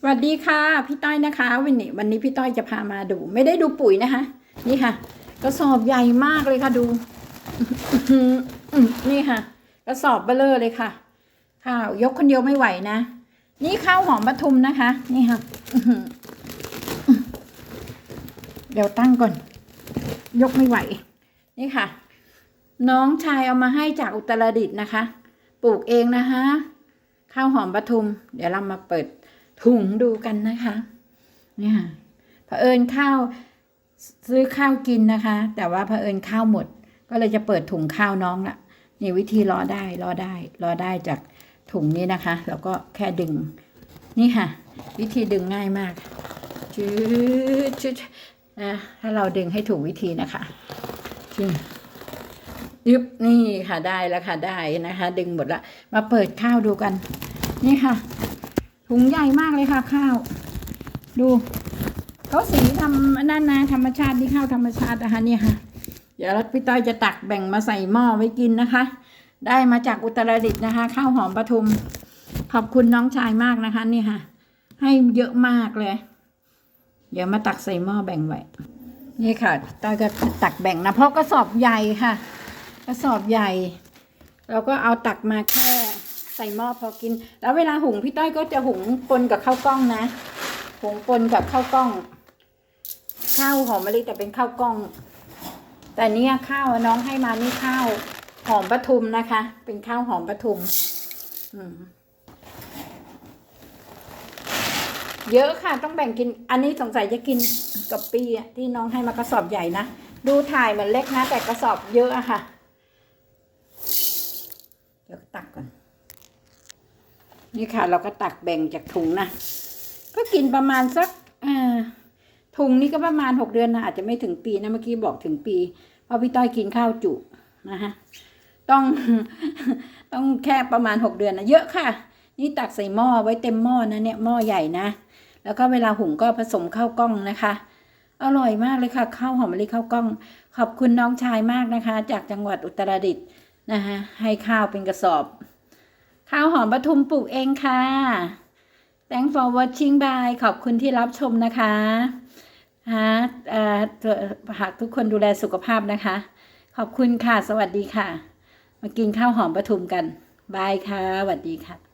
สวัสดีค่ะ พี่ต้อยนะคะวันนี้วันนี้พี่ต้อยจะพามาดู ไม่ได้ดูปุ๋ยนะคะ นี่ค่ะ กระสอบใหญ่มากเลยค่ะดูนี่ค่ะ กระสอบเบลอเลยค่ะ ข้าวยกคนเดียวไม่ไหวนะ นี่ข้าวหอมปทุมนะคะ นี่ค่ะเดี๋ยวตั้งก่อน ยกไม่ไหว นี่ค่ะ น้องชายเอามาให้จากอุตรดิตถ์นะคะ ปลูกเองนะคะ ข้าวหอมปทุม เดี๋ยวเรามาเปิด ถุงดูกันนะคะเนี่ยค่ะเผอิญข้าวซื้อข้าวกินนะคะ แต่ว่าเผอิญข้าวหมด ก็เลยจะเปิดถุงข้าวน้องละนี่วิธีรอได้รอได้รอได้จากถุงนี้นะคะ แล้วก็แค่ดึง นี่ค่ะ วิธีดึงง่ายมากชืดชืดนะถ้าเราดึงให้ถูกวิธีนะคะจึงยึบนี่ค่ะได้แล้วค่ะได้นะคะ ดึงหมดละมาเปิดข้าวดูกัน นี่ค่ะ ถุงใหญ่มากเลยค่ะข้าว ดูเขาสีทำนั่นนะธรรมชาตินี่ข้าวธรรมชาตินะคะเนี่ยค่ะ เดี๋ยวพี่ต้อยจะตักแบ่งมาใส่หม้อไว้กินนะคะ ได้มาจากอุตรดิตถ์นะคะ ข้าวหอมปทุม ขอบคุณน้องชายมากนะคะนี่ค่ะ ให้เยอะมากเลย เดี๋ยวมาตักใส่หม้อแบ่งไว้นี่ค่ะต้อยก็ตักแบ่งนะเพราะกระสอบใหญ่ค่ะ กระสอบใหญ่ เราก็เอาตักมาแค่ ใส่หม้อพอกิน แล้วเวลาหุงพี่ต้อยก็จะหุงปนกับข้าวกล้องนะ หุงปนกับข้าวกล้อง ข้าวหอมมะลิแต่เป็นข้าวกล้อง แต่เนี่ยข้าวน้องให้มานี่ข้าวหอมปทุมนะคะ เป็นข้าวหอมปทุม อืมเยอะค่ะต้องแบ่งกิน อันนี้สงสัยจะกินกับปีที่น้องให้มากระสอบใหญ่นะ ดูถ่ายเหมือนเล็กนะ แต่กระสอบเยอะอะค่ะ เดี๋ยวตักก่อน นี่ค่ะ เราก็ตักแบ่งจากถุงนะ ก็กินประมาณสักถุงนี้ก็ประมาณหกเดือนนะอาจจะไม่ถึงปีนะเมื่อกี้บอกถึงปีเพราะพี่ต้อยกินข้าวจุนะคะต้องต้องแค่ประมาณหกเดือนนะเยอะค่ะ นี่ตักใส่หม้อไว้เต็มหม้อนะเนี่ยหม้อใหญ่นะ แล้วก็เวลาหุงก็ผสมข้าวกล้องนะคะอร่อยมากเลยค่ะข้าวหอมมะลิข้าวกล้อง ขอบคุณน้องชายมากนะคะ จากจังหวัดอุตรดิตถ์นะคะให้ข้าวเป็นกระสอบ ข้าวหอมปทุมปลูกเองค่ะ Thanks for watching bye ขอบคุณที่รับชมนะคะฮะเอ่อหากทุกคนดูแลสุขภาพนะคะ ขอบคุณค่ะ สวัสดีค่ะ มากินข้าวหอมปทุมกัน บายค่ะสวัสดีค่ะ